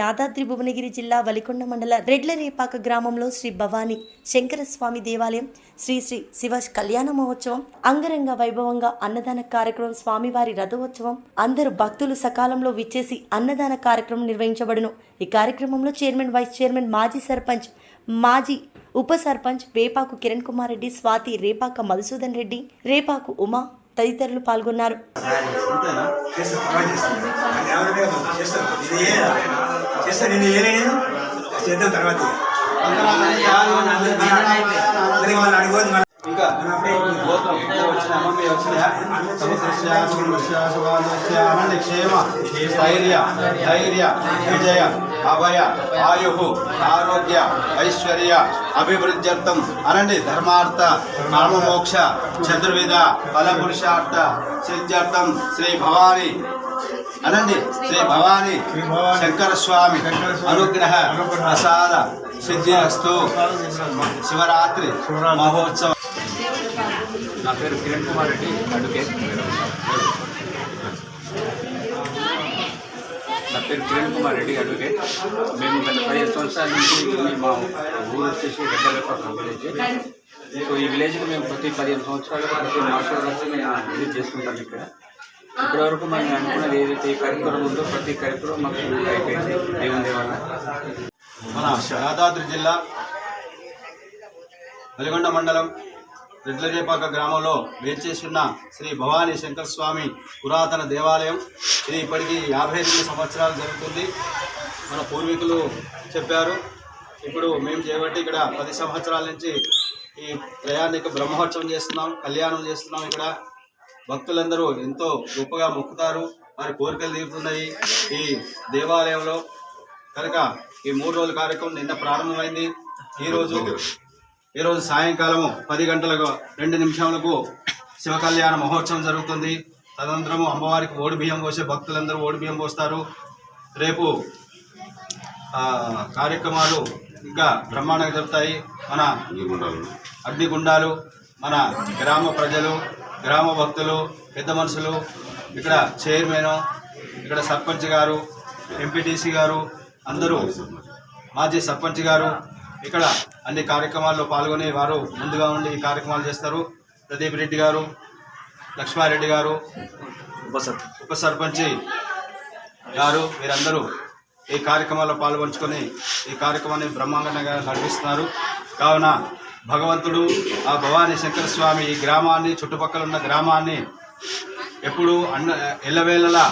యాదాద్రి భువనగిరి జిల్లా వలికొండ మండల రెడ్లరేపాక గ్రామంలో శ్రీ భవానీ శంకరస్వామి దేవాలయం శ్రీ శ్రీ శివ కళ్యాణ మహోత్సవం అంగరంగ వైభవంగా అన్నదాన కార్యక్రమం స్వామివారి రథోత్సవం అందరూ భక్తులు సకాలంలో విచ్చేసి అన్నదాన కార్యక్రమం నిర్వహించబడును. ఈ కార్యక్రమంలో చైర్మన్ వైస్ చైర్మన్ మాజీ సర్పంచ్ మాజీ ఉప సర్పంచ్ రేపాకు కిరణ్ కుమార్ రెడ్డి స్వాతి రేపాక మధుసూదన్ రెడ్డి రేపాకు ఉమా తదితరులు పాల్గొన్నారు. అంతేనా చేస్తాను తర్వాత ఏ నేను చేద్దాం తర్వాత. అందరికీ వాళ్ళు అడిగోదు గోత్రం క్షేమ స్థైర్య ధైర్య విజయ అభయ ఆయు ఆరోగ్య ఐశ్వర్య అభివృద్ధ్యర్థం అనండి ధర్మార్థ కర్మమోక్ష చతుర్విధ ఫలపురుషార్థ సిద్ధ్యర్థం శ్రీ భవాని అనండి శ్రీ భవాని శంకర స్వామి అనుగ్రహ ప్రసాద సిద్ధిరస్తు శివరాత్రి మహోత్సవం నా పేరు కిరణ్ కుమార్ రెడ్డి అడ్వకేట్ నా పేరు కిరణ్ కుమార్ రెడ్డి అడ్వకేట్ మేము గత పదిహేను సంవత్సరాల నుంచి మా ఊరు వచ్చేసి విలేజ్ సో ఈ విలేజ్కి మేము ప్రతి పదిహేను సంవత్సరాలు ప్రతి మాస్టర్ వచ్చి మేము విజిట్ చేసుకుంటాం ఇక్కడ. ఇప్పటివరకు మనం అనుకున్నది ఏదైతే ఈ కార్యక్రమం ఉందో ప్రతి కార్యక్రమం మాకు అయిపోయింది. దేవుని వల్ల మన యాదాద్రి జిల్లా వెలిగొండ మండలం రెడ్లజేపాక గ్రామంలో వేచేస్తున్న శ్రీ భవానీ శంకర స్వామి పురాతన దేవాలయం. ఇది ఇప్పటికీ యాభై ఎనిమిది సంవత్సరాలు జరుగుతుంది. మన పూర్వీకులు చెప్పారు. ఇప్పుడు మేము చేయబట్టి ఇక్కడ పది సంవత్సరాల నుంచి ఈ ప్రయాణిక బ్రహ్మోత్సవం చేస్తున్నాం కళ్యాణం చేస్తున్నాం ఇక్కడ. భక్తులందరూ ఎంతో గొప్పగా మొక్కుతారు. వారి కోరికలు తీరుతున్నాయి ఈ దేవాలయంలో. కనుక ఈ మూడు రోజుల కార్యక్రమం నిన్న ప్రారంభమైంది. ఈరోజు ఈరోజు సాయంకాలము పది గంటలకు రెండు నిమిషాలకు శివ కళ్యాణ మహోత్సవం జరుగుతుంది. తదనంతరము అమ్మవారికి ఓడి బియ్యం పోసే భక్తులందరూ ఓడి బియ్యం పోస్తారు. రేపు కార్యక్రమాలు ఇంకా బ్రహ్మాండంగా జరుగుతాయి. మన అగ్నిగుండాలు మన గ్రామ ప్రజలు గ్రామ భక్తులు పెద్ద మనుషులు ఇక్కడ చైర్మన్ ఇక్కడ సర్పంచ్ గారు ఎంపీటీసీ గారు అందరూ మాజీ సర్పంచ్ గారు ఇక్కడ అన్ని కార్యక్రమాల్లో పాల్గొని వారు ముందుగా ఉండి ఈ కార్యక్రమాలు చేస్తారు. ప్రదీప్ రెడ్డి గారు లక్ష్మారెడ్డి గారు ఉప సర్పంచి గారు మీరందరూ ఈ కార్యక్రమాల్లో పాల్గొంచుకొని ఈ కార్యక్రమాన్ని బ్రహ్మాండంగా నడిపిస్తున్నారు కావున భగవంతుడు ఆ భవానీ శంకర స్వామి ఈ గ్రామాన్ని చుట్టుపక్కల ఉన్న గ్రామాన్ని ఎప్పుడు అన్న ఎల్లవేళలా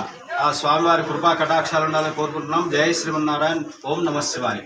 ఆ స్వామివారి కృపా కటాక్షాలు ఉండాలని కోరుకుంటున్నాం. జై శ్రీమన్నారాయణ. ఓం నమ శివాయ.